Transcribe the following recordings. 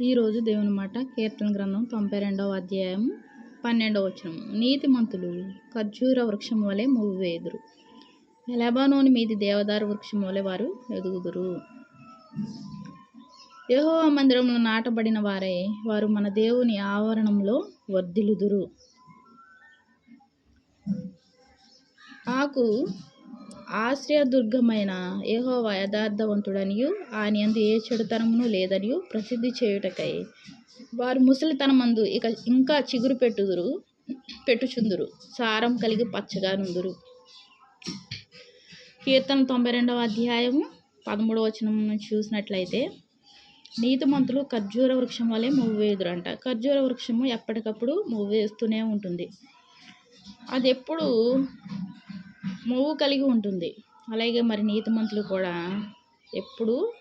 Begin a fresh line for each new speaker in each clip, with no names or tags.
ఈరోజు దేవుని మాట కీర్తన గ్రంథం తొంభై రెండవ అధ్యాయం పన్నెండవ వచనం నీతిమంతులు ఖర్జూర వృక్షం వలె వేదురు లెబానోని మీది దేవదారు వృక్షం వలె వారు ఎదుగుదురు. యహో మందిరంలో నాటబడిన వారే వారు మన దేవుని ఆవరణంలో వర్ధిలుదురు ఆకు ఆశ్రయదుర్గమైన ఏహో యథార్థవంతుడనియు ఆయన యందు ఏ చెడుతనమును లేదనియు ప్రసిద్ధి చేయుటకై. వారు ముసలితనమందు ఇక ఇంకా చిగురు పెట్టుదురు పెట్టుచుందురు సారం కలిగి పచ్చగా నుందురు. కీర్తన తొంభై రెండవ అధ్యాయము పదమూడవ వచనం నుంచి చూసినట్లయితే నీతిమంతులు ఖర్జూర వృక్షం వలె మువ్వేదురు అంట ఖర్జూర వృక్షము ఎప్పటికప్పుడు మువ్వేస్తూనే ఉంటుంది. అది ఎప్పుడు మొవ్వు కలిగి ఉంటుంది. అలాగే మరి నీతిమంతులు కూడా ఎప్పుడు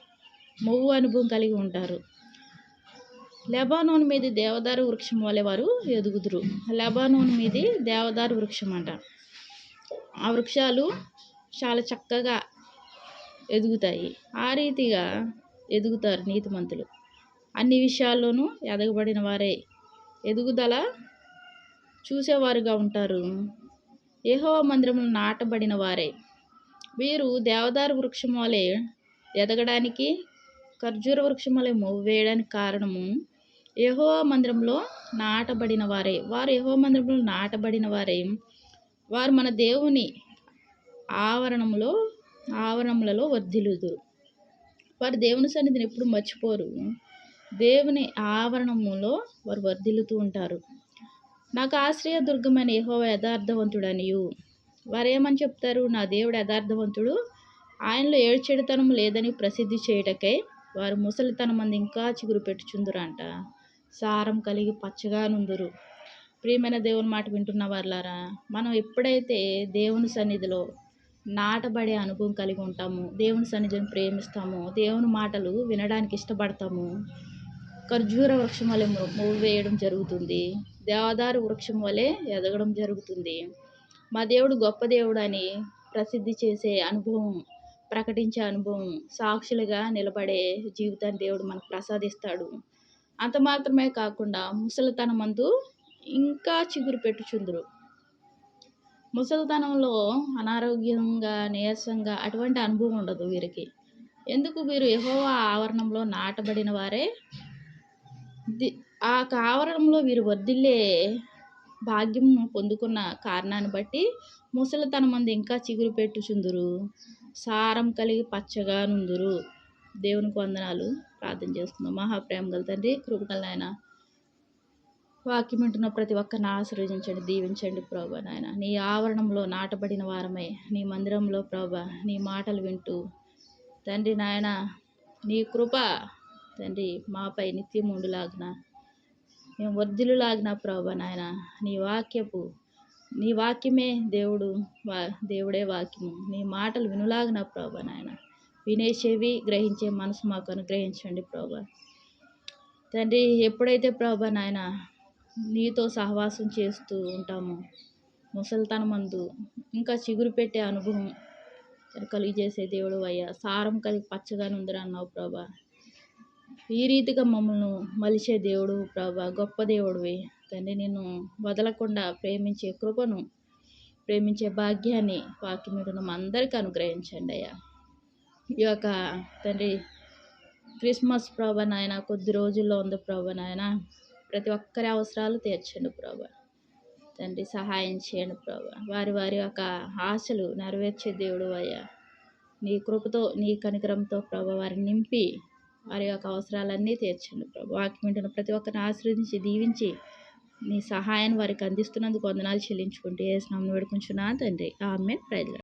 మొవ్వు అనుభవం కలిగి ఉంటారు. లెబానోన్ మీది దేవదారు వృక్షం వలె వారు ఎదుగుదురు. లెబానోన్ మీది దేవదారు వృక్షం అంట. ఆ వృక్షాలు చాలా చక్కగా ఎదుగుతాయి. ఆ రీతిగా ఎదుగుతారు నీతిమంతులు అన్ని విషయాల్లోనూ ఎదగబడిన వారే. ఎదుగుదల చూసేవారుగా ఉంటారు. ఏహో మందిరములు నాటబడిన వారే. వీరు దేవదారు వృక్షం వలె ఎదగడానికి ఖర్జూర వృక్షం వలె వేయడానికి కారణము యహోవా మందిరంలో నాటబడిన వారే. వారు యహో మందిరంలో నాటబడిన వారే. వారు మన దేవుని ఆవరణంలో ఆవరణములలో వర్ధిలుదురు వారు దేవుని సన్నిధిని ఎప్పుడు మర్చిపోరు. దేవుని ఆవరణములో వారు వర్ధిల్లుతూ ఉంటారు. నాకు ఆశ్రయ దుర్గమైన యహో యథార్థవంతుడనియు. వారేమని చెప్తారు? నా దేవుడు యథార్థవంతుడు. ఆయనలో ఏడ్చెడుతనం లేదని ప్రసిద్ధి చేయటకై వారు ముసలితనం మంది ఇంకా చిగురు పెట్టుచుందురంట. సారం కలిగి పచ్చగా నుందురు. ప్రియమైన దేవుని మాట వింటున్న వాళ్ళారా మనం ఎప్పుడైతే దేవుని సన్నిధిలో నాటబడే అనుభవం కలిగి ఉంటాము దేవుని సన్నిధిని ప్రేమిస్తాము దేవుని మాటలు వినడానికి ఇష్టపడతాము ఖర్జూర వృక్షం వలె వేయడం జరుగుతుంది. దేవదారు వృక్షం వలె ఎదగడం జరుగుతుంది. మా దేవుడు గొప్ప దేవుడు అని ప్రసిద్ధి చేసే అనుభవం ప్రకటించే అనుభవం సాక్షులుగా నిలబడే జీవితాన్ని దేవుడు మనకు ప్రసాదిస్తాడు. అంత మాత్రమే కాకుండా ముసలితనమందు ఇంకా చిగురు పెట్టుచుందురు. ముసలితనంలో అనారోగ్యంగా నీరసంగా అటువంటి అనుభవం ఉండదు వీరికి. ఎందుకు వీరు యహోవా ఆవరణంలో నాటబడిన వారే? ఆ ఆవరణంలో వీరు వర్ధిల్లే భాగ్యం పొందుకున్న కారణాన్ని బట్టి ముసలితనం మంది ఇంకా చిగురు పెట్టుచుందురు. సారం కలిగి పచ్చగా నుందురు. దేవునికి వందనాలు. ప్రార్థన చేస్తున్నాం. మహాప్రేమ గల తండ్రి కృపగల నాయన. వాక్యం వింటున్న ప్రతి ఒక్కరిని ఆశీర్వదించండి దీవించండి ప్రభా నాయన. నీ ఆవరణంలో నాటబడిన వారమై. నీ మందిరంలో ప్రభా నీ మాటలు వింటూ. తండ్రి నాయన నీ కృప తండ్రి మాపై నిత్యం ఉండులాగిన మేము వర్ధిలులాగిన ప్రభా నాయన నీ వాక్యపు నీ వాక్యమే దేవుడు వా దేవుడే వాక్యము. నీ మాటలు వినులాగిన ప్రభా నాయన. వినే చెవి గ్రహించే మనసు మాకు అనుగ్రహించండి ప్రభా. తండ్రి ఎప్పుడైతే ప్రభా నాయన నీతో సహవాసం చేస్తూ ఉంటాము ముసలితనమందు ఇంకా చిగురు పెట్టే అనుభవం కలిగజేసే దేవుడు అయ్యా. సారం కలిగి పచ్చగా అన్నావు ప్రభా. ఈ రీతిగా మమ్మల్ని మలిచే దేవుడు ప్రభా గొప్ప దేవుడివి. తండ్రి నేను వదలకుండా ప్రేమించే కృపను ప్రేమించే భాగ్యాన్ని వాక్యమిటను అందరికీ అనుగ్రహించండి అయ్యా. ఈ యొక్క తండ్రి క్రిస్మస్ ప్రభ నాయన కొద్ది రోజుల్లో ఉంది ప్రభా నాయన. ప్రతి ఒక్కరి అవసరాలు తీర్చండి ప్రభా. తండ్రి సహాయం చేయండి ప్రభా. వారి వారి యొక్క ఆశలు నెరవేర్చే దేవుడు అయ్యా. నీ కృపతో నీ కనికరంతో ప్రభా వారిని నింపి వారి యొక్క అవసరాలన్నీ తీర్చండి ప్రభు. వాక్యం ప్రతి ఒక్కరిని ఆశ్రయించి దీవించి నీ సహాయాన్ని వారికి అందిస్తున్నందుకు వందనాలు చెల్లించుకుంటూ ఏ స్నామం వేడుకుంటున్నా తండ్రి ఆమె ప్రజలు